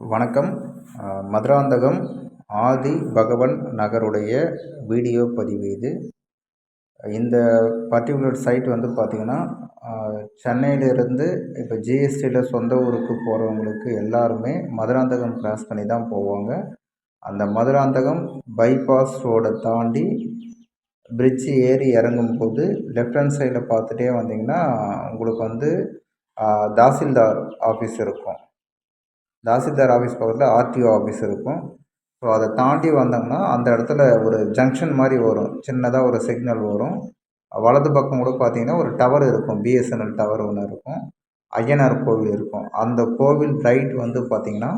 வணக்கம். மதுராந்தகம் ஆதி பகவன் நகருடைய வீடியோ பதிவு இது. இந்த பர்டிகுலர் சைட் வந்து பார்த்திங்கன்னா சென்னையிலேருந்து இப்போ ஜிஎஸ்டியில் சொந்த ஊருக்கு போகிறவங்களுக்கு எல்லாருமே மதுராந்தகம் கிராஸ் பண்ணி தான் போவாங்க. அந்த மதுராந்தகம் பைபாஸ் ரோடை தாண்டி பிரிட்ஜு ஏறி இறங்கும்போது லெஃப்ட் ஹேண்ட் சைடில் பார்த்துட்டே வந்தீங்கன்னா உங்களுக்கு வந்து தாசில்தார் ஆஃபீஸ் இருக்கும். தாசில்தார் ஆஃபீஸ் பக்கத்தில் ஆர்டிஓ ஆஃபீஸ் இருக்கும். ஸோ அதை தாண்டி வந்தோம்னா அந்த இடத்துல ஒரு ஜங்ஷன் மாதிரி வரும். சின்னதாக ஒரு சிக்னல் வரும். வலது பக்கம் கூட பார்த்தீங்கன்னா ஒரு டவர் இருக்கும். பிஎஸ்என்எல் டவர் ஒன்று இருக்கும். ஐயனார் கோவில் இருக்கும். அந்த கோவில் ரைட் வந்து பார்த்திங்கன்னா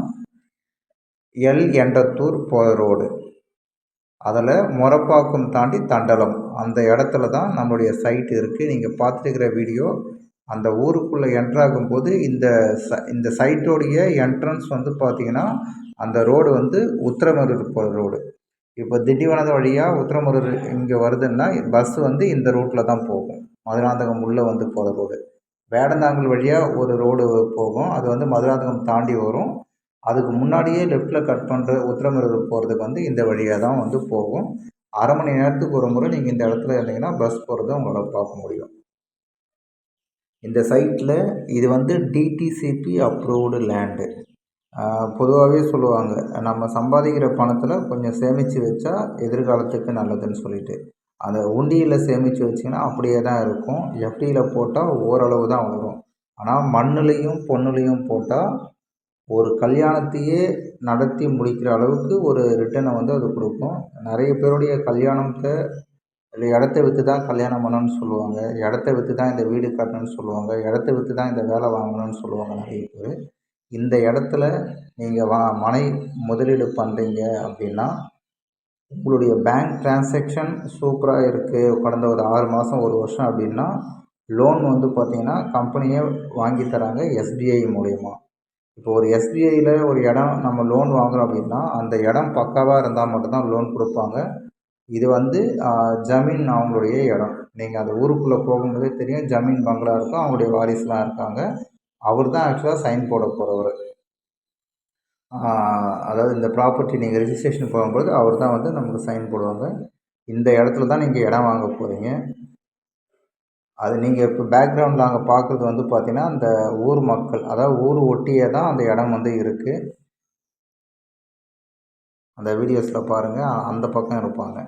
எல் எண்டத்தூர் போகிற ரோடு அதில் முறப்பாக்கம் தாண்டி தண்டலம். அந்த இடத்துல தான் நம்மளுடைய சைட் இருக்குது நீங்கள் பார்த்துருக்கிற வீடியோ அந்த ஊருக்குள்ளே என்ட்ராகும்போது இந்த ச இந்த சைட்டோடைய என்ட்ரன்ஸ் வந்து பார்த்திங்கன்னா அந்த ரோடு வந்து உத்திரமரூர் போகிற ரோடு இப்போ திண்டிவனது வழியாக உத்திரமருர் இங்கே வருதுன்னா பஸ்ஸு வந்து இந்த ரூட்டில் தான் போகும். மதுராந்தகம் உள்ளே வந்து போகிற ரோடு வேடந்தாங்கல் வழியாக ஒரு ரோடு போகும். அது வந்து மதுராந்தகம் தாண்டி வரும். அதுக்கு முன்னாடியே லெஃப்ட்டில் கட் பண்ணுற உத்திரமரூர் போகிறதுக்கு வந்து இந்த வழியாக தான் வந்து போகும். அரை மணி நேரத்துக்கு ஒரு முறை நீங்கள் இந்த இடத்துல இருந்தீங்கன்னா பஸ் போகிறத உங்களால் பார்க்க முடியும். இந்த சைட்டில் இது வந்து டிடிசிபி அப்ரூவ்டு லேண்டு பொதுவாகவே சொல்லுவாங்க நம்ம சம்பாதிக்கிற பணத்தில் கொஞ்சம் சேமித்து வச்சா எதிர்காலத்துக்கு நல்லதுன்னு சொல்லிட்டு. அந்த உண்டியில் சேமித்து வச்சிங்கன்னா அப்படியே தான் இருக்கும். எஃப்டியில் போட்டால் ஓரளவு தான் வரும். ஆனால் மண்ணுலேயும் பொண்ணுலேயும் போட்டால் ஒரு கல்யாணத்தையே நடத்தி முடிக்கிற அளவுக்கு ஒரு ரிட்டனை வந்து அது கொடுக்கும். நிறைய பேருடைய கல்யாணத்தை இல்லை இடத்த விற்று தான் கல்யாணம் பண்ணணும்னு சொல்லுவாங்க. இடத்த விற்று தான் இந்த வீடு கட்டணும்னு சொல்லுவாங்க. இடத்த விற்று தான் இந்த வேலை வாங்கணும்னு சொல்லுவாங்க நிறைய பேர். இந்த இடத்துல நீங்கள் வா மனை முதலீடு பண்ணுறீங்க அப்படின்னா உங்களுடைய பேங்க் ட்ரான்சாக்ஷன் சூப்பராக இருக்குது கடந்த ஒரு ஆறு மாதம் ஒரு வருஷம் அப்படின்னா லோன் வந்து பார்த்திங்கன்னா கம்பெனியே வாங்கி தராங்க எஸ்பிஐ மூலயமா. இப்போ ஒரு எஸ்பிஐயில் ஒரு இடம் நம்ம லோன் வாங்குகிறோம் அப்படின்னா அந்த இடம் பக்காவாக இருந்தால் மட்டும்தான் லோன் கொடுப்பாங்க. இது வந்து ஜமீன் அவங்களுடைய இடம். நீங்கள் அந்த ஊருக்குள்ளே போகும்போதே தெரியும் ஜமீன் பங்களா இருக்கும் அவங்களுடைய வாரிசுலாம் இருக்காங்க. அவர் தான் ஆக்சுவலாக சைன் போட போகிறவர் அதாவது இந்த ப்ராப்பர்ட்டி நீங்கள் ரிஜிஸ்ட்ரேஷன் போகும்போது அவர் தான் வந்து நமக்கு சைன் போடுவாங்க. இந்த இடத்துல தான் நீங்கள் இடம் வாங்க போகிறீங்க அது நீங்கள் இப்போ பேக்ரவுண்டில் அங்கே பார்க்குறது வந்து பார்த்திங்கன்னா அந்த ஊர் மக்கள் அதாவது ஊர் ஒட்டியே தான் அந்த இடம் வந்து இருக்குது அந்த வீடியோஸில் பாருங்கள் அந்த பக்கம் இருப்பாங்க.